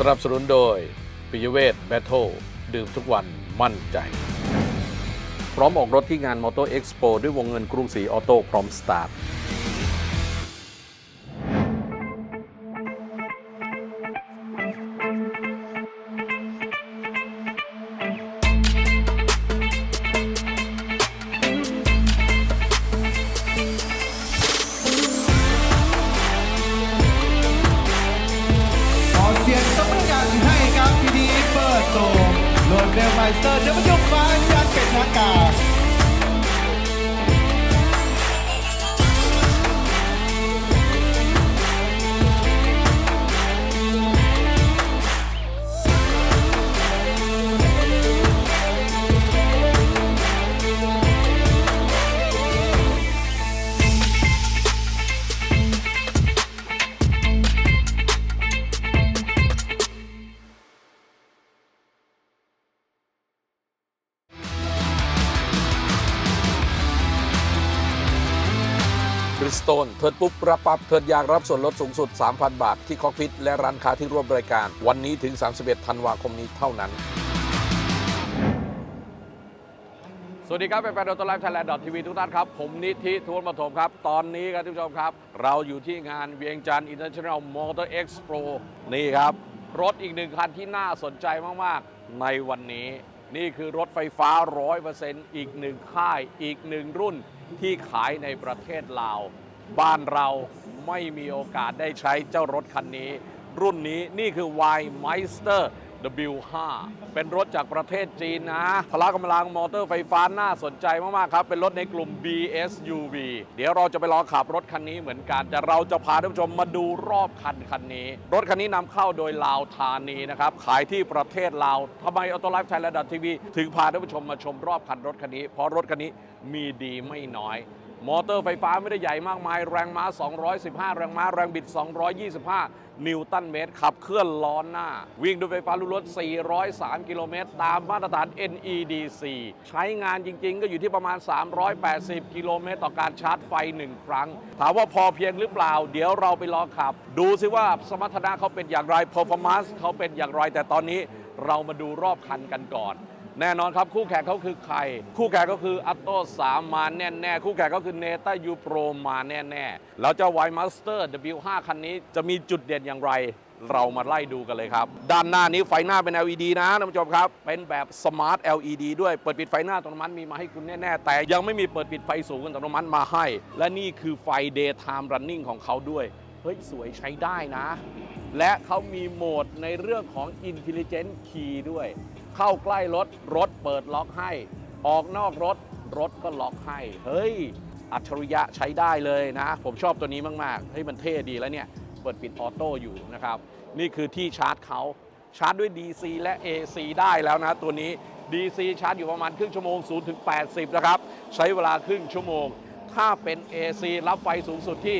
สนับสนุนโดยปิยเวทแบทเทิลดื่มทุกวันมั่นใจ พร้อมออกรถที่งานมอเตอร์เอ็กซ์โปด้วยวงเงินกรุงศรีออโต้พร้อมสตาร์ท ทิดปุ๊บรับปับเทิดอยากรับส่วนลดสูงสุด 3,000 บาท ที่คอกพิทและร้านค้าที่ร่วมรายการ วันนี้ถึง 31 ธันวาคมนี้เท่านั้น สวัสดีครับแฟนๆดอทไลฟ์ไทยแลนด์ทีวีทุกท่านครับ ผมนิธิทวนปฐมครับ ตอนนี้ครับท่านผู้ชมครับ เราอยู่ที่งานเวียงจันทร์ International Motor Expo นี่ครับ รถอีกหนึ่งคันที่น่าสนใจมากๆ ในวันนี้นี่คือรถไฟฟ้า 100%อีกหนึ่งค่าย อีกหนึ่งรุ่นที่ขายในประเทศลาว บ้านเราไม่มีโอกาสได้ใช้เจ้ารถคันนี้ รุ่นนี้นี่คือ Y Meister W5 เป็นรถจากประเทศจีนนะพละกำลังมอเตอร์ไฟฟ้าน่าสนใจมาก ๆ ครับ เป็นรถในกลุ่ม BSUV เดี๋ยวเราจะไปลองขับรถคันนี้เหมือนกัน แต่เราจะพาท่านผู้ชมมาดูรอบคันคันนี้ รถคันนี้นำเข้าโดยลาวธานีนะครับ ขายที่ประเทศลาวทำไมออโตไลฟ์ไทยและดัตทีวีถึงพาท่านผู้ชมมาชมรอบคันรถคันนี้ เพราะรถคันนี้มีดีไม่น้อย มอเตอร์ไฟฟ้าไม่ได้ใหญ่มากมาย แรงม้า 215 แรงม้า แรงบิด 225 นิวตันเมตร ขับเคลื่อนล้อหน้า วิ่งด้วยไฟฟ้าล้วนๆ403 กิโลเมตร ตามมาตรฐาน NEDC ใช้งานจริงๆ ก็อยู่ที่ประมาณ 380 กิโลเมตร ต่อการชาร์จไฟ 1 ครั้ง ถามว่าพอเพียงหรือเปล่า เดี๋ยวเราไปลองขับ ดูซิว่าสมรรถนะเขาเป็นอย่างไร performance เขาเป็นอย่างไร แต่ตอนนี้เรามาดูรอบคันกันก่อน แน่นอนครับคู่แข่งเขาคือใคร คู่แข่งก็คืออัตโตสามมาแน่แน่ๆคู่แข่งก็คือเนต้ายูโปรมาแน่แน่ๆแล้วเจ้า Y Master W5 คันนี้จะมีจุดเด่นอย่างไร เรามาไล่ดูกันเลยครับ ด้านหน้านี้ไฟหน้าเป็น LED นะท่านผู้ชมครับ เป็นแบบ Smart LED ด้วยเปิดปิดไฟหน้าอัตโนมัติมีมาให้คุณแน่ๆ แต่ยังไม่มีเปิดปิดไฟสูงอัตโนมัติมาให้ และนี่คือไฟ Daytime Running ของเขาด้วยเฮ้ยสวยใช้ได้นะ และเขามีโหมดในเรื่องของ Intelligent Key ด้วย เข้าใกล้รถรถเปิดล็อกให้ ออกนอกรถรถก็ล็อกให้ เฮ้ย อัจฉริยะใช้ได้เลยนะ ผมชอบตัวนี้มากๆเฮ้ยมันเท่ดีแล้วเนี่ย เปิดปิดออโต้อยู่นะครับ นี่คือที่ชาร์จเขาชาร์จด้วย DC และ AC ได้แล้วนะ ตัวนี้ DC ชาร์จอยู่ประมาณครึ่งชั่วโมง0ถึง80 นะครับ ใช้เวลาครึ่งชั่วโมง ถ้าเป็น AC รับไฟสูงสุดที่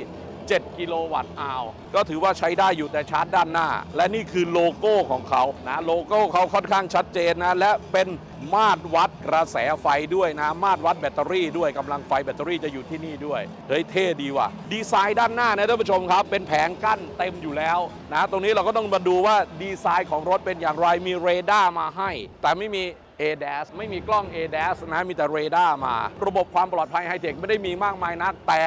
7 กิโลวัตต์อาวก็ถือว่าใช้ได้อยู่แต่ชาร์จด้านหน้า และนี่คือโลโก้ของเขานะโลโก้เขาค่อนข้างชัดเจนนะและเป็นมาตรวัดกระแสไฟด้วยนะ มาตรวัดแบตเตอรี่ด้วยกำลังไฟแบตเตอรี่จะอยู่ที่นี่ด้วยเฮ้ยเท่ดีว่ะดีไซน์ด้านหน้านะท่านผู้ชมครับ เป็นแผงกั้นเต็มอยู่แล้วนะตรงนี้เราก็ต้องมาดูว่าดีไซน์ของรถเป็นอย่างไรมีเรดาร์มาให้ แต่ไม่มี ADAS ไม่มีกล้อง ADAS นะมีแต่เรดาร์มา ระบบความปลอดภัยไฮเทคไม่ได้มีมากมายนัก แต่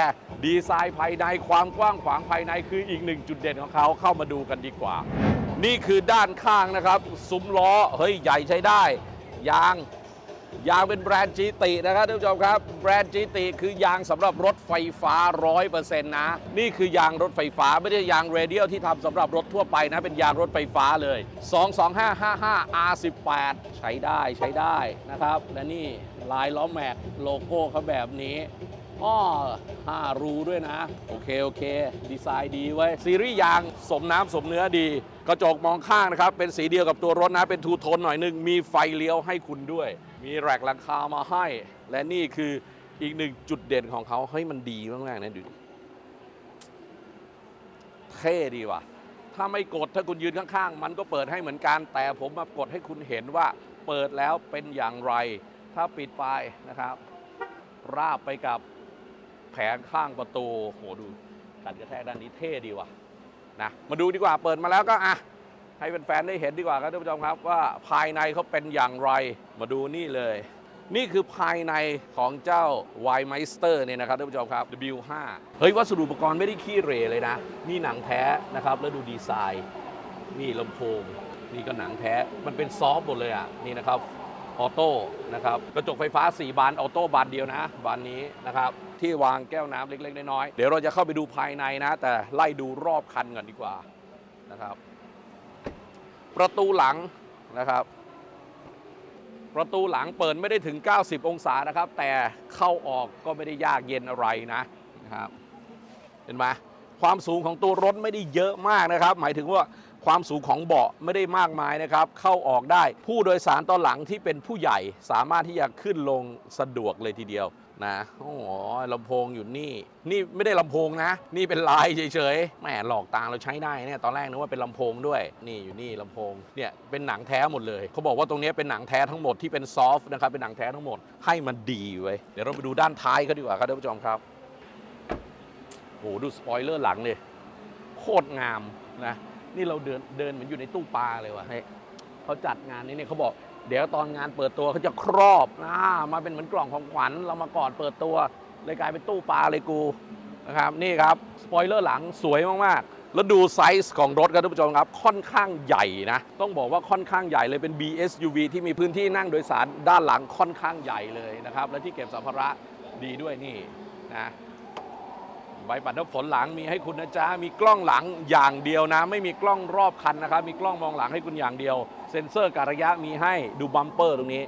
ดีไซน์ภายในความกว้างขวางภายในคืออีกหนึ่งจุดเด่นของเขาเข้ามาดูกันดีกว่า นี่คือด้านข้างนะครับ ซุ้มล้อเฮ้ยใหญ่ใช้ได้ ยาง ยางเป็นแบรนด์จีตินะครับท่านผู้ชมครับ แบรนด์จีติคือยางสำหรับรถไฟฟ้า 100%นะ นี่คือยางรถไฟฟ้าไม่ได้ยางเรเดียลที่ทำสำหรับรถทั่วไปนะ เป็นยางรถไฟฟ้าเลย 22555 R18 ใช้ได้ใช้ได้นะครับ และนี่ลายล้อแม็กโลโก้เขาแบบนี้อ้อห้ารูด้วยนะ โอเค โอเค ดีไซน์ดีไว้ ซีรีส์ยางสมน้ำสมเนื้อดี กระจกมองข้างนะครับ เป็นสีเดียวกับตัวรถนะ เป็นทูโทนหน่อยนึง มีไฟเลี้ยวให้คุณด้วย มีแรกหลังคามาให้ และนี่คืออีกหนึ่งจุดเด่นของเขาเฮ้ยมันดีมากๆนะดูเท่ดีว่ะ ถ้าไม่กดถ้าคุณยืนข้างๆ มันก็เปิดให้เหมือนกัน แต่ผมมากดให้คุณเห็นว่าเปิดแล้วเป็นอย่างไร ถ้าปิดไปนะครับ ราบไปกับแผงข้างประตูโหดูกันกระแทกด้านนี้เท่ดีว่ะนะมาดูดีกว่าเปิดมาแล้วก็อะ ให้แฟนๆได้เห็นดีกว่าครับท่านผู้ชมครับว่าภายในเขาเป็นอย่างไรมาดูนี่เลย นี่คือภายในของเจ้า y m e i s t e r เนี่ยนะครับท่านผู้ชมครับ W5 เฮ้ยวัสดุอุปกรณ์ไม่ได้ขี้เหร่เลยนะ นี่หนังแท้นะครับแล้วดูดีไซน์ นี่ลำโพง นี่ก็หนังแท้มันเป็นซอฟต์หมดเลยอะนี่นะครับออโต้นะครับกระจกไฟฟ้า 4 บานออโต้บานเดียวนะบานนี้นะครับที่วางแก้วน้ำเล็ก ๆ น้อยๆเดี๋ยวเราจะเข้าไปดูภายในนะ แต่ไล่ดูรอบคันก่อนดีกว่านะครับ ประตูหลังนะครับ ประตูหลังเปิดไม่ได้ถึง 90 องศานะครับ แต่เข้าออกก็ไม่ได้ยากเย็นอะไรนะนะครับเห็นไหมความสูงของตัวรถไม่ได้เยอะมากนะครับ หมายถึงว่าความสูงของเบาะไม่ได้มากมายนะครับ เข้าออกได้ผู้โดยสารตอนหลังที่เป็นผู้ใหญ่สามารถที่จะขึ้นลงสะดวกเลยทีเดียว นะโอ้โหลำโพงอยู่นี่ นี่ไม่ได้ลำโพงนะ นี่เป็นลายเฉยๆแหมหลอกตาเราใช้ได้เนี่ยตอนแรกนึกว่าเป็นลำโพงด้วย นี่อยู่นี่ลำโพงเนี่ยเป็นหนังแท้หมดเลยเขาบอกว่าตรงนี้เป็นหนังแท้ทั้งหมดที่เป็นซอฟต์นะครับเป็นหนังแท้ทั้งหมดให้มันดีไว้เดี๋ยวเราไปดูด้านท้ายก็ดีกว่าครับท่านผู้ชมครับโอ้โหดูสปอยเลอร์หลังเลยโคตรงามนะนี่เราเดินเดินเหมือนอยู่ในตู้ปลาเลยว่ะเขาจัดงานนี้เนี่ยเขาบอก เดี๋ยวตอนงานเปิดตัวเขาจะครอบนะมาเป็นเหมือนกล่องของขวัญเรามากอดเปิดตัวเลยกลายเป็นตู้ปลาเลยกูนะครับนี่ครับสปอยเลอร์หลังสวยมากๆ แล้วดูไซส์ของรถครับท่านผู้ชมครับค่อนข้างใหญ่นะ ต้องบอกว่าค่อนข้างใหญ่เลยเป็น BSUV ที่มีพื้นที่นั่งโดยสารด้านหลังค่อนข้างใหญ่เลยนะครับ และที่เก็บสัมภาระดีด้วยนี่นะ ใบปัดน้ำฝนหลังมีให้คุณนะจ๊ะมีกล้องหลังอย่างเดียวนะ ไม่มีกล้องรอบคันนะครับ มีกล้องมองหลังให้คุณอย่างเดียว เซ็นเซอร์การระยะมีให้ดูบัมเปอร์ตรงนี้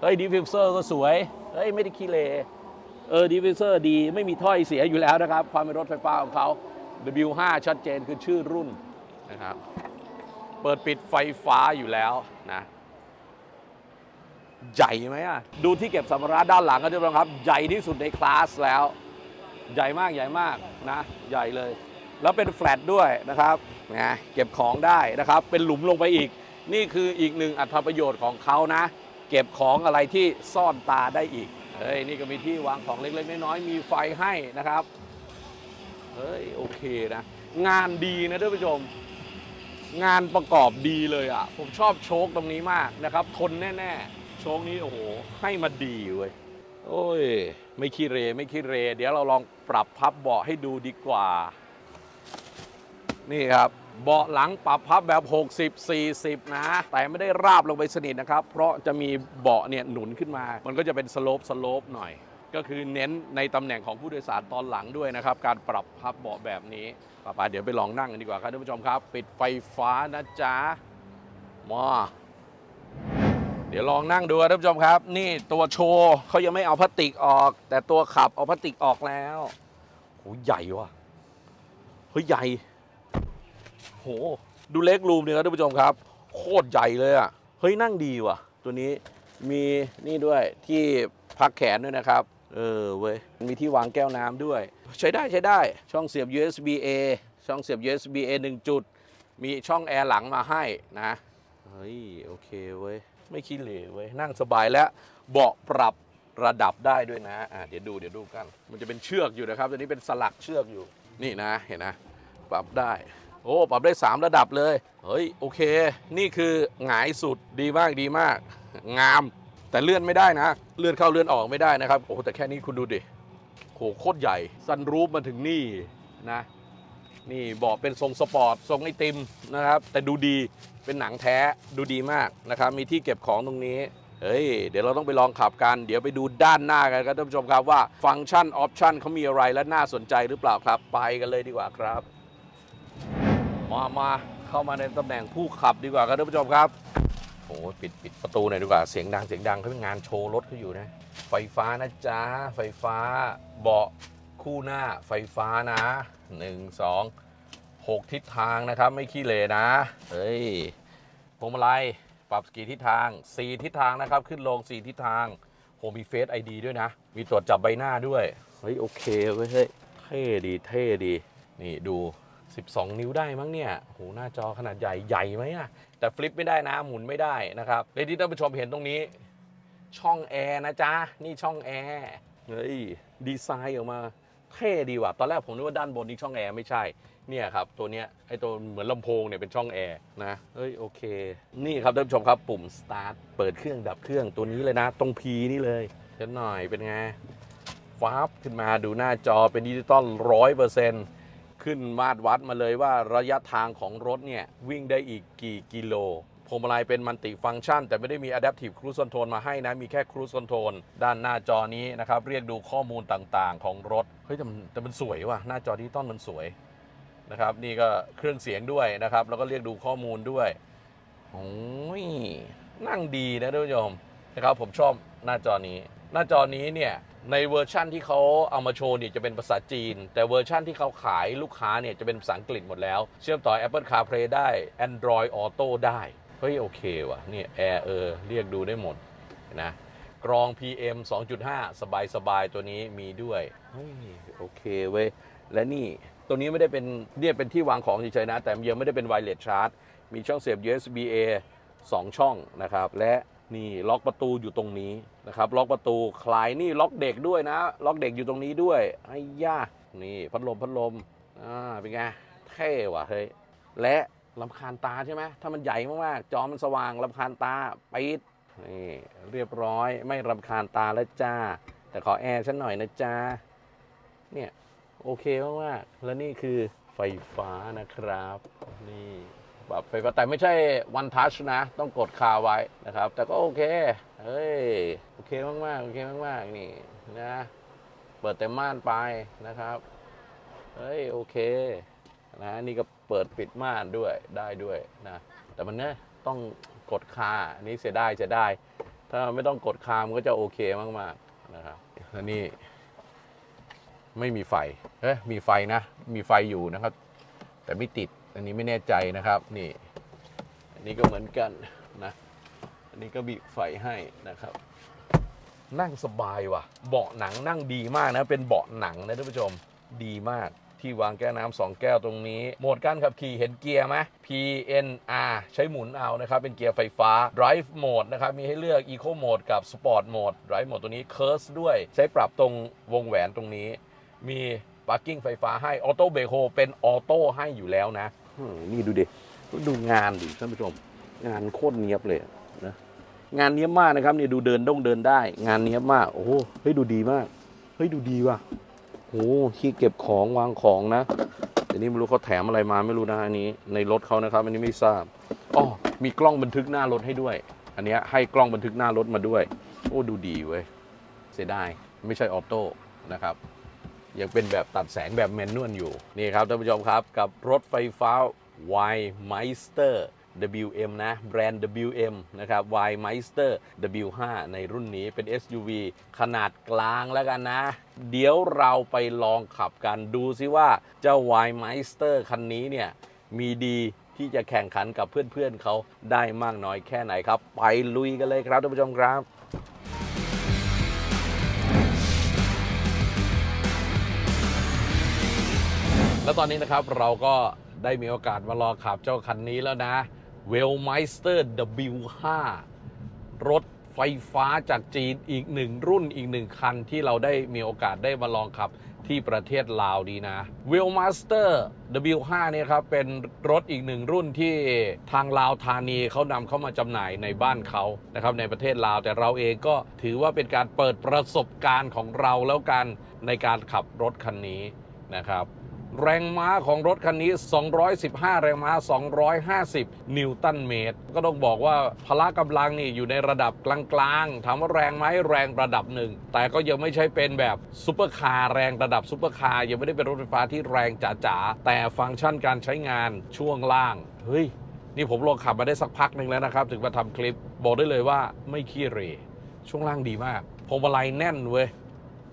เฮ้ยดิฟฟิวเซอร์ก็สวยเฮ้ยไม่ได้ขี้เลเออดิฟฟิวเซอร์ดีไม่มีถ้อยเสียอยู่แล้วนะครับ ความเป็นรถไฟฟ้าของเขา W5 ชัดเจนคือชื่อรุ่นนะครับเปิดปิดไฟฟ้าอยู่แล้วนะใหญ่ไหมอะ ดูที่เก็บสัมภาระด้านหลังก็จะครับ ใหญ่ที่สุดในคลาสแล้ว ใหญ่มากใหญ่มากนะใหญ่เลย แล้วเป็นแฟลตด้วยนะครับนะเก็บของได้นะครับ เป็นหลุมลงไปอีก นี่คืออีกหนึ่งอัตประโยชน์ของเขานะ เก็บของอะไรที่ซ่อนตาได้อีกเฮ้ยนี่ก็มีที่วางของเล็กๆน้อยๆมีไฟให้นะครับเฮ้ยโอเคนะ งานดีนะท่านผู้ชม งานประกอบดีเลยอะ ผมชอบโชคตรงนี้มากนะครับ ทนแน่ ๆ โชคนี้โอ้โหให้มาดีเว้ยโอ้ย ไม่ขี้เรไม่ขี้เร เดี๋ยวเราลองปรับพับเบาะให้ดูดีกว่า นี่ครับเบาะหลังปรับพับแบบ 60 40 นะ แต่ไม่ได้ราบลงไปสนิทนะครับ เพราะจะมีเบาะเนี่ยหนุนขึ้นมา มันก็จะเป็นสโลปสโลปหน่อย ก็คือเน้นในตำแหน่งของผู้โดยสารตอนหลังด้วยนะครับ การปรับพับเบาะแบบนี้ป่าๆเดี๋ยวไปลองนั่งกันดีกว่าครับท่านผู้ชมครับ ปิดไฟฟ้านะจ๊ะมา ดี๋ยวลองนั่งดูครับท่านผู้ชมครับ นี่ตัวโชว์เขายังไม่เอาพลาสติกออก แต่ตัวขับเอาพลาสติกออกแล้วโหใหญ่ว่ะเฮ้ยใหญ่โหดูเล็กรูมเนี่ยครับท่านผู้ชมครับ โคตรใหญ่เลยอะเฮ้ยนั่งดีว่ะ ตัวนี้มีนี่ด้วยที่พักแขนด้วยนะครับ เออเว้ยมีที่วางแก้วน้ำด้วย ใช้ได้ใช้ได้ช่องเสียบ USB A ช่องเสียบ USB A 1 จุด มีช่องแอร์หลังมาให้นะ เฮ้ย โอเคเว้ย ไม่ขี้เหร่เว้ยนั่งสบายแล้วเบาะปรับระดับได้ด้วยนะอะเดี๋ยวดูเดี๋ยวดูกัน มันจะเป็นเชือกอยู่นะครับตัวนี้เป็นสลักเชือกอยู่นี่นะเห็นนะ ปรับได้ โอ้ปรับได้ 3 ระดับเลยเฮ้ยโอเค นี่คือหงายสุดดีมากดีมาก งามแต่เลื่อนไม่ได้นะ เลื่อนเข้าเลื่อนออกไม่ได้นะครับโอ้แต่แค่นี้คุณดูดิโหโคตรใหญ่ซันรูฟมาถึงนี่นะ นี่เบอกเป็นทรงสปอร์ตทรงไอติมนะครับ แต่ดูดีเป็นหนังแท้ดูดีมากนะครับ มีที่เก็บของตรงนี้เฮ้ยเดี๋ยวเราต้องไปลองขับกัน เดี๋ยวไปดูด้านหน้ากันครับท่านผู้ชมครับว่าฟังก์ชันออปชันเขามีอะไรและน่าสนใจหรือเปล่าครับ ไปกันเลยดีกว่าครับ มามาเข้ามาในตำแหน่งผู้ขับดีกว่าครับท่านผู้ชมครับโอ้ปิดปิดประตูหน่อยดีกว่าเสียงดังเสียงดังเขาเป็นงานโชว์รถเขาอยู่นะ ไฟฟ้านะจ๊ะไฟฟ้าเบาะ คู่หน้าไฟฟ้านะ 1 2 6 ทิศทางนะครับ ไม่ขี้เหร่นะ เฮ้ยพวงมาลัยปรับกี่ทิศทาง 4 ทิศทางนะครับ ขึ้นลง 4 ทิศทางโหมีเฟซไอดีด้วยนะ มีตรวจจับใบหน้าด้วย เฮ้ย โอเคเว้ยเฮ้ยเท่ดีเท่ดี นี่ดู 12 นิ้วได้มั้งเนี่ยโหหน้าจอขนาดใหญ่ใหญ่ไหมอะแต่ฟลิปไม่ได้นะหมุนไม่ได้นะครับในที่ท่านผู้ชมเห็นตรงนี้ ช่องแอร์นะจ๊ะ นี่ช่องแอร์เฮ้ยดีไซน์ออกมา เท่ดีว่ะตอนแรกผมนึกว่าด้านบนนี่ช่องแอร์ไม่ใช่เนี่ยครับตัวเนี้ยไอตัวเหมือนลำโพงเนี่ยเป็นช่องแอร์นะเฮ้ยโอเค นี่ครับท่านผู้ชมครับปุ่ม start เปิดเครื่องดับเครื่องตัวนี้เลยนะ ตรง P นี่เลยเดี๋ยวหน่อยเป็นไงฟ้าบขึ้นมาดูหน้าจอเป็นดิจิตอลร้อยเปอร์เซ็นต์ขึ้นมาตรวัดมาเลยว่าระยะทางของรถเนี่ยวิ่งได้อีกกี่กิโล พวงมาลัยเป็นมันติฟังก์ชัน แต่ไม่ได้มี Adaptive Cruise Control มาให้นะ มีแค่ Cruise Control ด้านหน้าจอนี้นะครับ เรียกดูข้อมูลต่างๆ ของรถ เฮ้ยแต่มันแต่มันสวยว่ะ หน้าจอดิจิตอลมันสวยนะครับ นี่ก็เครื่องเสียงด้วยนะครับ แล้วก็เรียกดูข้อมูลด้วยโอ้ยนั่งดีนะท่านผู้ชมนะครับผมชอบหน้าจอนี้ หน้าจอนี้เนี่ยในเวอร์ชั่นที่เขาเอามาโชว์เนี่ยจะเป็นภาษาจีน แต่เวอร์ชั่นที่เขาขายลูกค้าเนี่ยจะเป็นภาษาอังกฤษหมดแล้ว เชื่อมต่อ Apple CarPlay ได้ Android Auto ได้ ฮ้ยโอเคว่ะเนี่ยแอร์เออเรียกดูได้หมดนะกรอง PM 2.5 สบายสบายตัวนี้มีด้วยเฮ้ยโอเคเว้ยและนี่ตัวนี้ไม่ได้เป็นเนี่ยเป็นที่วางของเฉยๆนะ แต่ยังไม่ได้เป็นไวเลสชาร์จมีช่องเสียบ USB A 2 ช่องนะครับ และนี่ล็อกประตูอยู่ตรงนี้นะครับ ล็อกประตูคลายนี่ล็อกเด็กด้วยนะ ล็อกเด็กอยู่ตรงนี้ด้วยไอ้ย่านี่พัดลมพัดลมอ่าเป็นไงเท่ว่ะเฮ้ยและ ลำคาญตาใช่ไหมถ้ามันใหญ่มากๆ จอมันสว่างลำคาญตาปิดนี่เรียบร้อยไม่รำคาญตาแล้วจ้า แต่ขอแอร์ฉันหน่อยนะจ้าเนี่ยโอเคมากๆแล้วนี่คือไฟฟ้านะครับ นี่ปรับไฟฟ้าแต่ไม่ใช่ one touch นะ ต้องกดคาไว้นะครับ แต่ก็โอเค เฮ้ย โอเคมากๆ โอเคมากๆ นี่นะ เปิดเต็มม่านไปนะครับ เฮ้ย โอเค นะนี่ก็ เปิดปิดม่านด้วยได้ด้วยนะแต่มันเนี่ยต้องกดคาอันนี้เสียดายเสียดายถ้าไม่ต้องกดคามันก็จะโอเคมากๆนะครับแล้วนี่ไม่มีไฟเอ๊ะมีไฟนะ มีไฟอยู่นะครับ แต่ไม่ติดอันนี้ไม่แน่ใจนะครับนี่ อันนี้ก็เหมือนกันนะ อันนี้ก็มีบไฟให้นะครับ นั่งสบายว่ะ เบาะหนังนั่งดีมากนะ เป็นเบาะหนังนะท่านผู้ชมดีมาก ที่วางแก้วน้ำสองแก้วตรงนี้ โหมดการขับขี่เห็นเกียร์ไหม PNR ใช้หมุนเอานะครับ เป็นเกียร์ไฟฟ้า Drive Mode นะครับ มีให้เลือก Eco Mode กับ Sport Mode Drive Mode ตัวนี้ Curse ด้วย ใช้ปรับตรงวงแหวนตรงนี้ มีปาร์กิ้งไฟฟ้าให้ออโต้เบรกโฮเป็นออโต้ให้อยู่แล้วนะนี่ดูดิดูงานดิท่านผู้ชม งานโคตรเนียบเลยนะงานเนี้ยบมากนะครับนี่ดูเดินด้งเดินได้ งานเนี้ยบมาก โอ้โหเฮ้ยดูดีมาก เฮ้ยดูดีว่ะ หที่เก็บของวางของนะแต่นี่ไม่รู้เขาแถมอะไรมาไม่รู้นะอันนี้ในรถเขานะครับ อันนี้ไม่ทราบอ๋อมีกล้องบันทึกหน้ารถให้ด้วย อันนี้ให้กล้องบันทึกหน้ารถมาด้วย โอ้ดูดีเว้ยเสียดายไม่ใช่ออโต้นะครับยังเป็นแบบตัดแสงแบบแมนนวลอยู่ นี่ครับท่านผู้ชมครับ กับรถไฟฟ้า Y Meister WM นะ แบรนด์ WM นะครับ Y Meister W5 ในรุ่นนี้เป็น SUV ขนาดกลางแล้วกันนะ เดี๋ยวเราไปลองขับกันดูซิว่า เจ้า Y Meister คันนี้เนี่ย มีดีที่จะแข่งขันกับเพื่อนๆเขาได้มากน้อยแค่ไหนครับ ไปลุยกันเลยครับท่านผู้ชมครับแล้วตอนนี้นะครับเราก็ได้มีโอกาสมาลองขับเจ้าคันนี้แล้วนะ w e l m e i s t e r W5 รถไฟฟ้าจากจีนอีกหนึ่งรุ่นอีกหนึ่งคันที่เราได้มีโอกาสได้มาลองขับที่ประเทศลาวดีนะ w e l m e i s t e r W5 เนี่ยครับ เป็นรถอีกหนึ่งรุ่นที่ทางลาวธานีเขานำเข้ามาจำหน่ายในบ้านเขานะครับในประเทศลาวแต่เราเองก็ถือว่าเป็นการเปิดประสบการณ์ของเราแล้วกันในการขับรถคันนี้นะครับ แรงม้าของรถคันนี้ 215 แรงม้า 250 นิวตันเมตร ก็ต้องบอกว่าพละกำลังนี่อยู่ในระดับกลางๆ ถามว่าแรงไหมแรงระดับหนึ่ง แต่ก็ยังไม่ใช่เป็นแบบซุปเปอร์คาร์แรงระดับซุปเปอร์คาร์ยังไม่ได้เป็นรถไฟฟ้าที่แรงจ๋าๆ แต่ฟังก์ชันการใช้งานช่วงล่าง เฮ้ย นี่ผมลองขับมาได้สักพักหนึ่งแล้วนะครับ ถึงมาทำคลิป บอกได้เลยว่าไม่ขี้เหรช่วงล่างดีมากพวงมาลัยแน่นเว้ย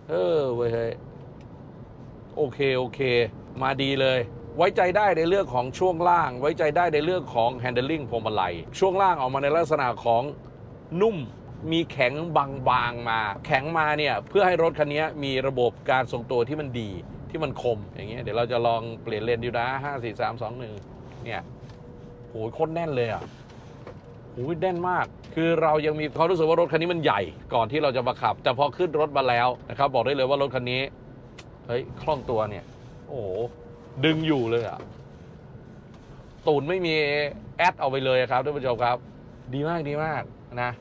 เออเว้ยโอเค โอเค มาดีเลย ไว้ใจได้ในเรื่องของช่วงล่าง ไว้ใจได้ในเรื่องของ handling พวงมาลัย ช่วงล่างออกมาในลักษณะของนุ่มมีแข็งบางๆมา แข็งมาเนี่ยเพื่อให้รถคันนี้มีระบบการทรงตัวที่มันดีที่มันคมอย่างเงี้ยเดี๋ยวเราจะลองเปลี่ยนเลนดูนะ5 4 3 2 1เนี่ยโหยโคตรแน่นเลยอะโอ้ยแน่นมาก คือเรายังมีความรู้สึกว่ารถคันนี้มันใหญ่ก่อนที่เราจะมาขับ แต่พอขึ้นรถมาแล้วนะครับ บอกได้เลยว่ารถคันนี้เฮ้ยคล่องตัวเนี่ย โอ้โหดึงอยู่เลยอะตูนไม่มีแอดเอาไปเลยครับท่านผู้ชมครับ ดีมากดีมากนะ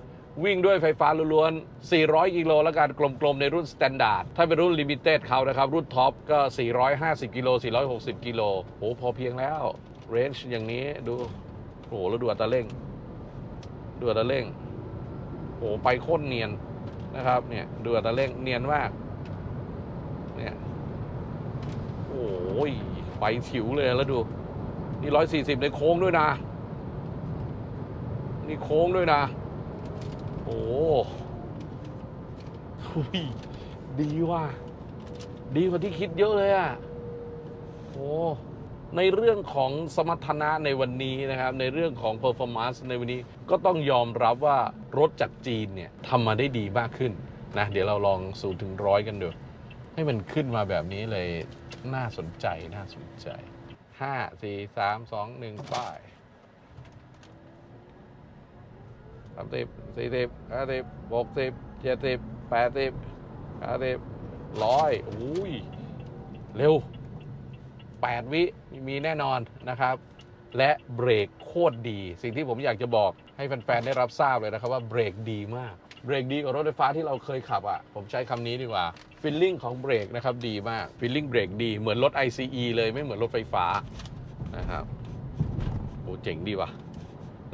วิ่งด้วยไฟฟ้าล้วนๆ 400 กิโลแล้วกันกลมๆ ในรุ่นสแตนดาร์ด ถ้าเป็นรุ่นลิมิเต็ดเขานะครับ รุ่นท็อปก็ 450 กิโล 460 กิโลโอ้พอเพียงแล้ว เรนจ์อย่างนี้ดู โอ้โหแล้วดูอัตราเร่ง ดูอัตราเร่ง โอ้โหไปโคตรเนียนนะครับเนี่ยดูอัตราเร่งเนียนมาก เนี่ย โอ้ยไปฉิวเลยแล้วดู นี่ร้อยสี่สิบในโค้งด้วยนะ นี่โค้งด้วยนะ โอ้ยดีว่ะดีกว่าที่คิดเยอะเลยอะโอ้ในเรื่องของสมรรถนะในวันนี้นะครับ ในเรื่องของ performance ในวันนี้ก็ต้องยอมรับว่ารถจากจีนเนี่ยทำมาได้ดีมากขึ้นนะ เดี๋ยวเราลองสูถึงร้อยกันดู ให้มันขึ้นมาแบบนี้เลยน่าสนใจน่าสนใจห้าสี่สามสองหนึ่งป้ายสามสิบสี่สิบห้าสิบหกสิบเจ็ดสิบแปดสิบห้าสิบร้อยอุ้ย เร็ว8วิมีแน่นอนนะครับ และเบรกโคตรดี สิ่งที่ผมอยากจะบอกให้แฟน ๆ ได้รับทราบเลยนะครับว่าเบรกดีมาก เบรกดีกว่ารถไฟฟ้าที่เราเคยขับอะ ผมใช้คำนี้ดีกว่า ฟิลลิ่งของเบรกนะครับดีมากฟิลลิ่งเบรกดีเหมือนรถ ICE เลยไม่เหมือนรถไฟฟ้านะครับโอ้เจ๋งดีว่ะ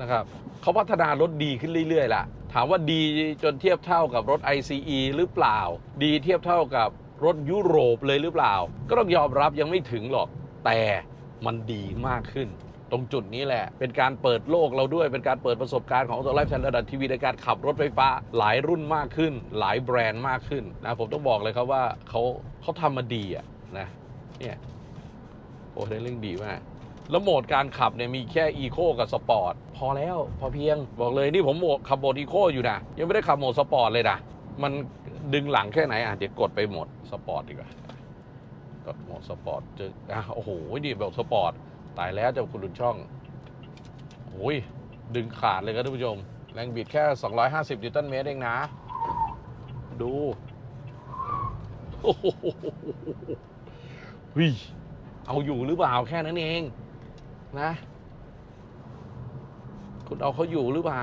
นะครับเขาพัฒนารถดีขึ้นเรื่อยๆล่ะ ถามว่าดีจนเทียบเท่ากับรถ ICE หรือเปล่า ดีเทียบเท่ากับรถยุโรปเลยหรือเปล่า ก็ต้องยอมรับยังไม่ถึงหรอกแต่มันดีมากขึ้น ตรงจุดนี้แหละ เป็นการเปิดโลกเราด้วยเป็นการเปิดประสบการณ์ของตัวไลฟ์ชันระดับทีวีในการขับรถไฟฟ้าหลายรุ่นมากขึ้น หลายแบรนด์มากขึ้นนะผมต้องบอกเลยครับว่าเขาเขาทำมาดีอะนะเนี่ยโอ้ได้เรื่องดีมากแล้วโหมดการขับเนี่ยมีแค่อีโคกับสปอร์ตพอแล้วพอเพียงบอกเลยนี่ผมโขับโหมดอีโคอยู่นะยังไม่ได้ขับโหมดสปอร์ตเลยนะมันดึงหลังแค่ไหนอะเดี๋ยวกดไปโหมดสปอร์ตดีกว่ากดโหมดสปอร์ตเจออะโอ้โหนี่แบบสปอร์ต ตายแล้วเจ้าคุณหลุนช่องโอ้ยดึงขาดเลยครับท่านผู้ชม แรงบิดแค่ 250 นิวตันเมตรเองนะ ดูโอ้โหเฮ้ยเอาอยู่หรือเปล่าแค่นั้นเอง นะ คุณเอาเขาอยู่หรือเปล่า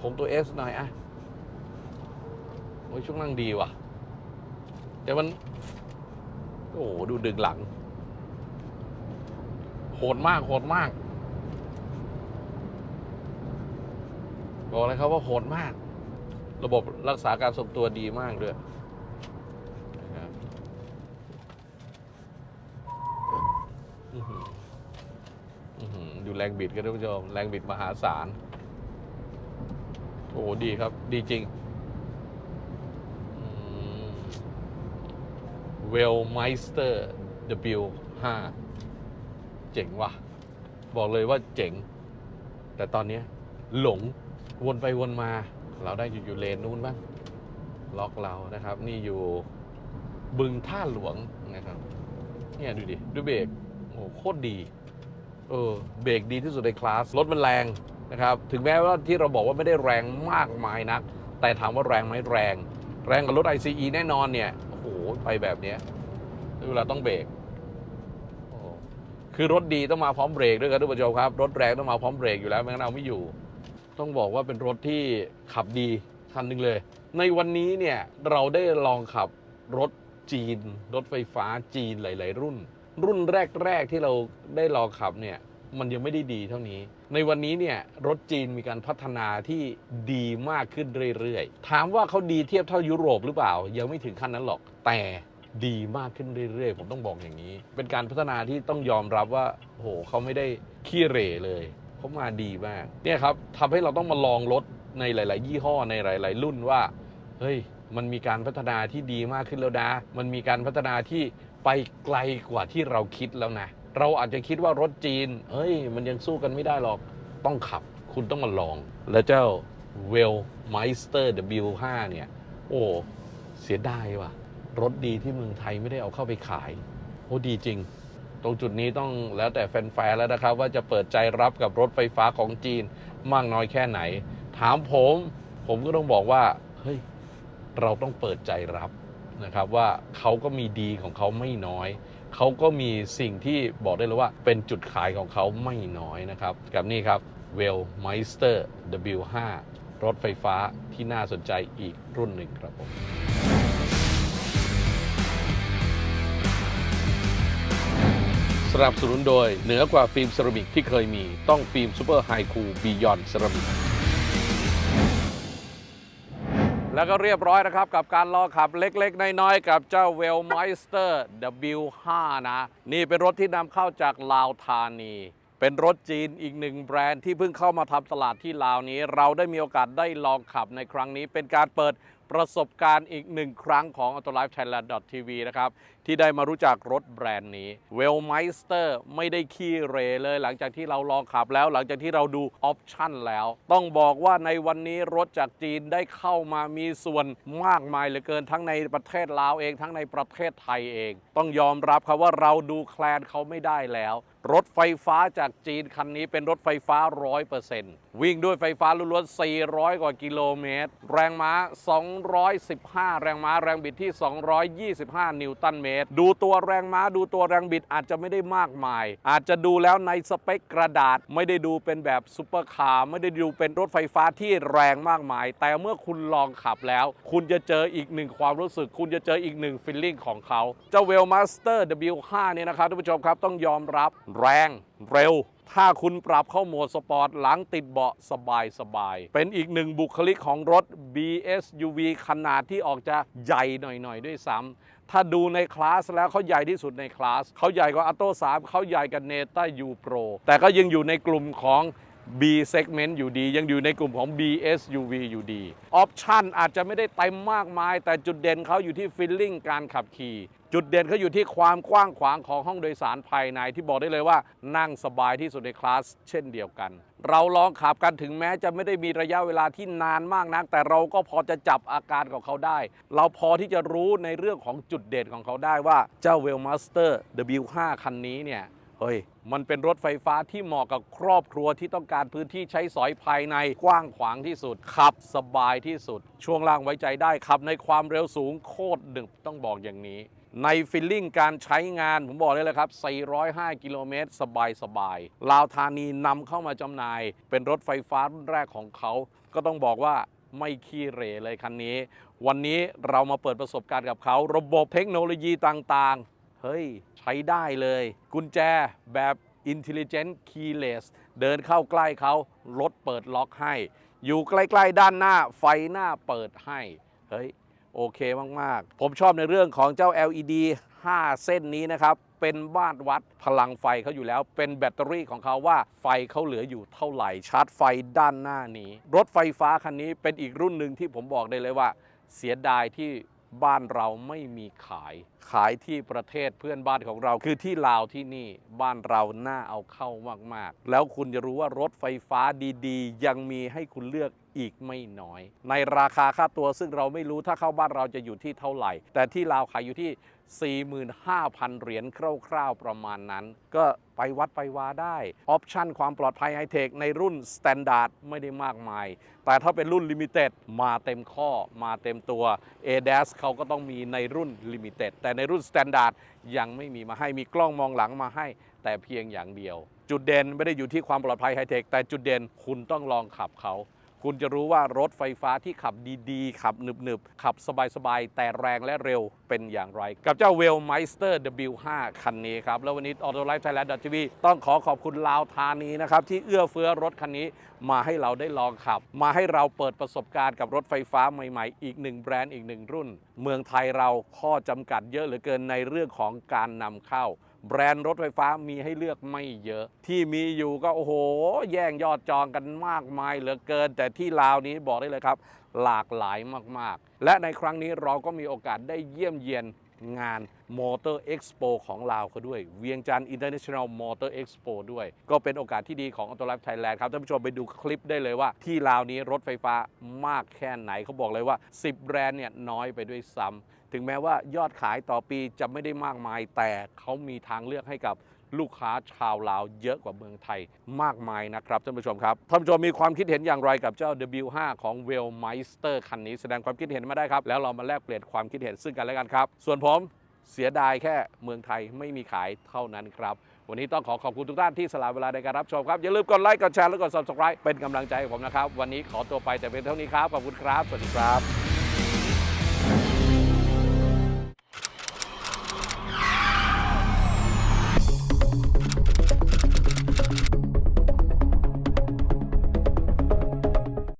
ผมตัวเอสหน่อยอะโอ้ยช่วงนั่งดีว่ะ แต่มัน โอ้โหดูดึงหลัง หดมากโหดมาก บอกเลยครับว่าโหดมาก ระบบรักษาการทรงตัวดีมากด้วยนะครับอื้อหืออื้อหือดูแรงบิดกันท่านผู้ชมแรงบิดมหาศาล โอ้โหดีครับ ดีจริงเวลไมสเตอร์ W5 เจ๋งว่ะ บอกเลยว่าเจ๋ง แต่ตอนนี้หลงวนไปวนมา เราได้อยู่อยู่เลนนู้นบ้างล็อกเรานะครับ นี่อยู่บึงท่าหลวงนะครับ เนี่ยดูดิ ดูเบรกโอ้โหโคตรดี เออ เบรกดีที่สุดในคลาส รถมันแรงนะครับ ถึงแม้ว่าที่เราบอกว่าไม่ได้แรงมากมายนัก แต่ถามว่าแรงไหมแรง แรงกับรถ ICE แน่นอนเนี่ย โอ้โห ไปแบบเนี้ยเวลาต้องเบรก คือรถดีต้องมาพร้อมเบรกด้วยครับทุกผู้ชมครับ รถแรงต้องมาพร้อมเบรกอยู่แล้วไม่งั้นเอาไม่อยู่ ต้องบอกว่าเป็นรถที่ขับดีคันหนึ่งเลย ในวันนี้เนี่ยเราได้ลองขับรถจีน รถไฟฟ้าจีนหลาย ๆ รุ่น รุ่นแรก ๆ ที่เราได้ลองขับเนี่ยมันยังไม่ได้ดีเท่านี้ ในวันนี้เนี่ยรถจีนมีการพัฒนาที่ดีมากขึ้นเรื่อย ๆ ถามว่าเขาดีเทียบเท่ายุโรปหรือเปล่า ยังไม่ถึงขั้นนั้นหรอก แต่ ดีมากขึ้นเรื่อยๆ ผมต้องบอกอย่างนี้ เป็นการพัฒนาที่ต้องยอมรับว่าโอ้โหเขาไม่ได้ขี้เหร่เลยเขามาดีมาก เนี่ยครับทำให้เราต้องมาลองรถในหลาย ๆ ยี่ห้อในหลาย ๆ รุ่นว่า เฮ้ย มันมีการพัฒนาที่ดีมากขึ้นแล้วนะ มันมีการพัฒนาที่ไปไกลกว่าที่เราคิดแล้วนะ เราอาจจะคิดว่ารถจีน เฮ้ย มันยังสู้กันไม่ได้หรอก ต้องขับ คุณต้องมาลอง แล้วเจ้า w e l m e i s t e r W5 เนี่ย โอ้ เสียดายว่ะ รถดีที่เมืองไทยไม่ได้เอาเข้าไปขายโอ้ดีจริง ตรงจุดนี้ต้องแล้วแต่แฟนๆแล้วนะครับ ว่าจะเปิดใจรับกับรถไฟฟ้าของจีนมากน้อยแค่ไหน ถามผม ผมก็ต้องบอกว่าเฮ้ยเราต้องเปิดใจรับนะครับว่าเขาก็มีดีของเขาไม่น้อย เขาก็มีสิ่งที่บอกได้เลยว่าเป็นจุดขายของเขาไม่น้อยนะครับ กับนี่ครับ w e l m e i s t e r W5 รถไฟฟ้าที่น่าสนใจอีกรุ่นหนึ่งครับผม สนับสนุนโดย เหนือกว่าฟิล์มเซรามิกที่เคยมีต้องฟิล์มซูเปอร์ไฮคูบียอนเซรามิกแล้วก็เรียบร้อยนะครับ กับการลองขับเล็ก ๆ น้อย ๆ กับเจ้า w e l m e i s t e r W5 นะ นี่เป็นรถที่นำเข้าจากลาวธานี เป็นรถจีนอีกหนึ่งแบรนด์ที่เพิ่งเข้ามาทำตลาดที่ลาวนี้ เราได้มีโอกาสได้ลองขับในครั้งนี้ เป็นการเปิดประสบการณ์อีกหนึ่งครั้งของ Autolife Thailand TV นะครับ ที่ได้มารู้จักรถแบรนด์นี้ w e l m e i s t e r ไม่ได้ขี้เหรเลย หลังจากที่เราลองขับแล้ว หลังจากที่เราดูออปชั่นแล้ว ต้องบอกว่าในวันนี้รถจากจีนได้เข้ามามีส่วนมากมายเหลือเกินทั้งในประเทศลาวเองทั้งในประเทศไทยเอง ต้องยอมรับครับว่าเราดูแคลนเขาไม่ได้แล้วรถไฟฟ้าจากจีนคันนี้เป็นรถไฟฟ้า 100%วิ่งด้วยไฟฟ้าล้วนๆ400 กว่ากิโลเมตร แรงม้า215 แรงม้าแรงบิดที่ 225 นิวตันเมตร ดูตัวแรงม้าดูตัวแรงบิดอาจจะไม่ได้มากมาย อาจจะดูแล้วในสเปคกระดาษ ไม่ได้ดูเป็นแบบซูเปอร์คาร์ไม่ได้ดูเป็นรถไฟฟ้าที่แรงมากมาย แต่เมื่อคุณลองขับแล้ว คุณจะเจออีกหนึ่งความรู้สึก คุณจะเจออีกหนึ่งฟีลลิ่งของเขา เจ้าเวลมาสเตอร์ W5 เนี่ยนะครับท่านผู้ชมครับต้องยอมรับแรงเร็ว ถ้าคุณปรับเข้าโหมดสปอร์ตหลังติดเบาะสบายสบายๆเป็นอีกหนึ่งบุคลิกของรถ BSUV ขนาดที่ออกจะใหญ่หน่อยๆด้วยซ้ำถ้าดูในคลาสแล้วเขาใหญ่ที่สุดในคลาสเขาใหญ่กว่าอัตโต3เขาใหญ่กับเนต้า U Pro แต่ก็ยังอยู่ในกลุ่มของ B segment อยู่ดี ยังอยู่ในกลุ่มของ BSUV อยู่ดีออปชั่นอาจจะไม่ได้เต็มมากมาย แต่จุดเด่นเขาอยู่ที่ฟีลลิ่งการขับขี่ จุดเด่นเขาอยู่ที่ความกว้างขวางของห้องโดยสารภายในที่บอกได้เลยว่านั่งสบายที่สุดในคลาสเช่นเดียวกัน เราลองขับกันถึงแม้จะไม่ได้มีระยะเวลาที่นานมากนัก แต่เราก็พอจะจับอาการของเขาได้ เราพอที่จะรู้ในเรื่องของจุดเด่นของเขาได้ว่าเจ้า w e l m a s t e r W5 คันนี้เนี่ย เฮ้ย มันเป็นรถไฟฟ้าที่เหมาะกับครอบครัวที่ต้องการพื้นที่ใช้สอยภายในกว้างขวางที่สุด ขับสบายที่สุด ช่วงล่างไว้ใจได้ขับในความเร็วสูงโคตรดึกต้องบอกอย่างนี้ ในฟิลลิ่งการใช้งาน ผมบอกเลยเลยครับ 405 กิโลเมตร สบายสบายๆลาวธานีนำเข้ามาจำหน่าย เป็นรถไฟฟ้ารุ่นแรกของเขา ก็ต้องบอกว่าไม่ขี้เหร่เลยคันนี้ วันนี้เรามาเปิดประสบการณ์กับเขา ระบบเทคโนโลยีต่างๆ เฮ้ย ใช้ได้เลย กุญแจแบบ Intelligent Keyless เดินเข้าใกล้เขารถเปิดล็อกให้ อยู่ใกล้ๆด้านหน้าไฟหน้าเปิดให้ เฮ้ย โอเคมากๆ ผมชอบในเรื่องของเจ้า LED 5 เส้นนี้นะครับ เป็นบ้านวัดพลังไฟเขาอยู่แล้ว เป็นแบตเตอรี่ของเขาว่าไฟเขาเหลืออยู่เท่าไหร่ ชาร์จไฟด้านหน้านี้ รถไฟฟ้าคันนี้เป็นอีกรุ่นหนึ่งที่ผมบอกได้เลยว่า เสียดายที่ บ้านเราไม่มีขายขายที่ประเทศเพื่อนบ้านของเรา คือที่ลาวที่นี่บ้านเราน่าเอาเข้ามากๆ แล้วคุณจะรู้ว่ารถไฟฟ้าดีๆ ยังมีให้คุณเลือก อีกไม่น้อย ในราคาค่าตัวซึ่งเราไม่รู้ถ้าเข้าบ้านเราจะอยู่ที่เท่าไหร่ แต่ที่ลาวขายอยู่ที่ 45,000 เหรียญคร่าวๆประมาณนั้น ก็ไปวัดไปวาได้ ออปชันความปลอดภัยไฮเทคในรุ่นสแตนดาร์ดไม่ได้มากมาย แต่ถ้าเป็นรุ่นลิมิเต็ดมาเต็มข้อมาเต็มตัว ADAS เขาก็ต้องมีในรุ่นลิมิเต็ดแต่ในรุ่นสแตนดาร์ดยังไม่มีมาให้มีกล้องมองหลังมาให้ แต่เพียงอย่างเดียว จุดเด่นไม่ได้อยู่ที่ความปลอดภัยไฮเทคแต่จุดเด่นคุณต้องลองขับเขา คุณจะรู้ว่ารถไฟฟ้าที่ขับดีๆ ขับหนึบๆ ขับสบายๆ แต่แรงและเร็วเป็นอย่างไร กับเจ้าเวลไมสเตอร์ W5 คันนี้ครับ แล้ววันนี้ Auto Life Thailand TV ต้องขอขอบคุณลาวธานีนะครับ ที่เอื้อเฟื้อรถคันนี้มาให้เราได้ลองขับ มาให้เราเปิดประสบการณ์กับรถไฟฟ้าใหม่ๆ อีกหนึ่งแบรนด์อีกหนึ่งรุ่น เมืองไทยเราข้อจำกัดเยอะเหลือเกินในเรื่องของการนำเข้า แบรนด์รถไฟฟ้ามีให้เลือกไม่เยอะ ที่มีอยู่ก็โอ้โห แย่งยอดจองกันมากมายเหลือเกิน แต่ที่ลาวนี้บอกได้เลยครับ หลากหลายมากๆ และในครั้งนี้เราก็มีโอกาสได้เยี่ยมเยียนงาน Motor Expo ของลาวเขาด้วย เวียงจันทร์ International Motor Expo ด้วย ก็เป็นโอกาสที่ดีของ Auto Life Thailand ครับ ท่านผู้ชมไปดูคลิปได้เลยว่า ที่ลาวนี้รถไฟฟ้ามากแค่ไหนเขาบอกเลยว่า 10 แบรนด์เนี่ยน้อยไปด้วยซ้ำ ถึงแม้ว่ายอดขายต่อปีจะไม่ได้มากมาย แต่เขามีทางเลือกให้กับลูกค้าชาวลาวเยอะกว่าเมืองไทยมากมายนะครับท่านผู้ชมครับท่านผู้ชมมีความคิดเห็นอย่างไรกับเจ้า W5 ของ w e l m e i s t e r คันนี้แสดงความคิดเห็นมาได้ครับ แล้วเรามาแลกเปลี่ยนความคิดเห็นซึ่งกันและกันครับ ส่วนผมเสียดายแค่เมืองไทยไม่มีขายเท่านั้นครับ วันนี้ต้องขอขอบคุณทุกท่านที่สละเวลาในการรับชมครับ อย่าลืมกดไลค์กดแชร์และกด subscribe เป็นกำลังใจให้ผมนะครับ วันนี้ขอตัวไปแต่เป็นเท่านี้ครับขอบคุณครับ สวัสดีครับ